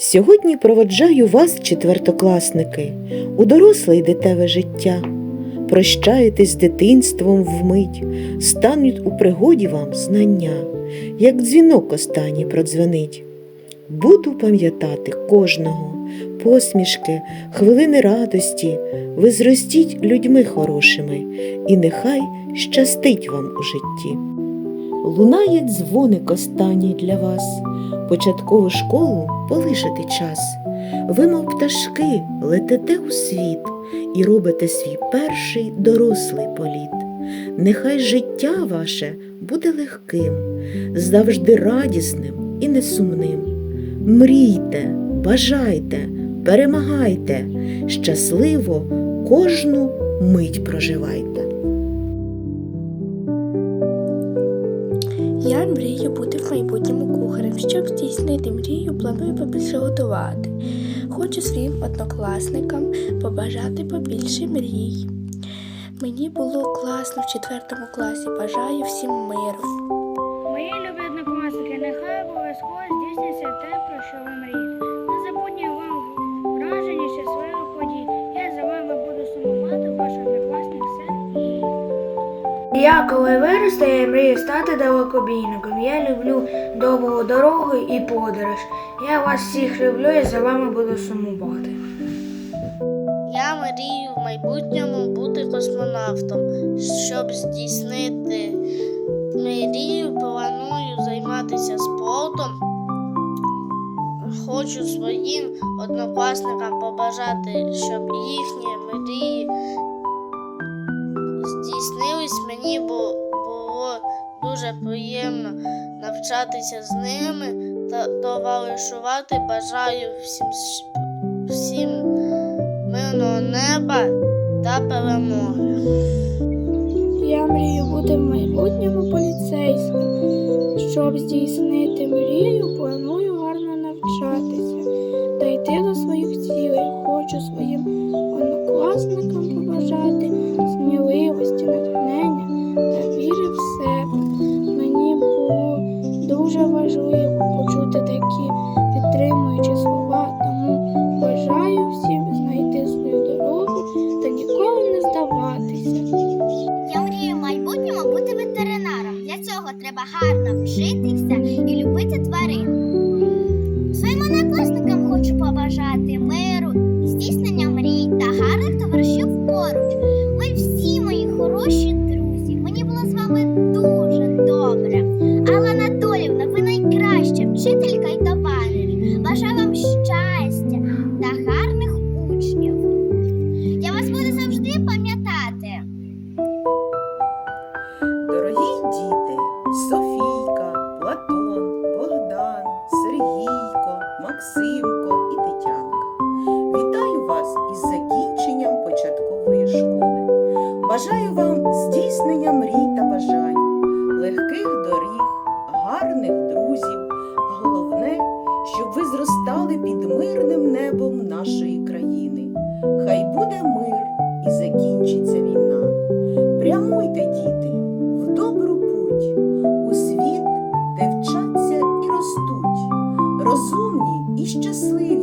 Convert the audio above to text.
Сьогодні проводжаю вас, четвертокласники, у доросле йдете ви життя. Прощаєтесь з дитинством вмить, стануть у пригоді вам знання, як дзвінок останній продзвенить. Буду пам'ятати кожного, посмішки, хвилини радості, ви зростіть людьми хорошими, і нехай щастить вам у житті. Лунає дзвоник останній для вас, початкову школу полишити час. Ви, мов пташки, летите у світ і робите свій перший дорослий політ. Нехай життя ваше буде легким, завжди радісним і несумним. Мрійте, бажайте, перемагайте, щасливо кожну мить проживайте. Майбутньому кухарем. Щоб здійснити мрію, планую побільше готувати. Хочу своїм однокласникам побажати побільше мрій. Мені було класно в четвертому класі. Бажаю всім миру. Мої любі однокласники, нехай обов'язково здійсниться те, про що ви мрієте. Я коли виросту, я мрію стати далекобійником. Я люблю довгу дорогу і подорож. Я вас всіх люблю і за вами буду сумувати. Я мрію в майбутньому бути космонавтом. Щоб здійснити мрію, планую займатися спортом. Хочу своїм однокласникам побажати, щоб їхні мрії здійснились. Мені було дуже приємно навчатися з ними та товаришувати. Бажаю всім, всім мирного неба та перемоги. Я мрію бути в майбутньому поліцейським. Щоб здійснити мрію, планую гарно навчатися та йти до своїх цілей. Хочу своїм підтримуючі слова, тому бажаю всім знайти свою дорогу та ніколи не здаватися. Я мрію в майбутньому бути ветеринаром. Для цього треба гарно вчитися і любити тварин. Своїм однокласникам хочу побажати миру, здійснення Максимко і Тетянка. Вітаю вас із закінченням початкової школи. Бажаю вам здійснення мрій та бажань, легких доріг, гарних друзів, а головне, щоб ви зростали під мирним небом нашої країни. Хай буде мир і закінчиться війна. Прямуйте, діти, щасливі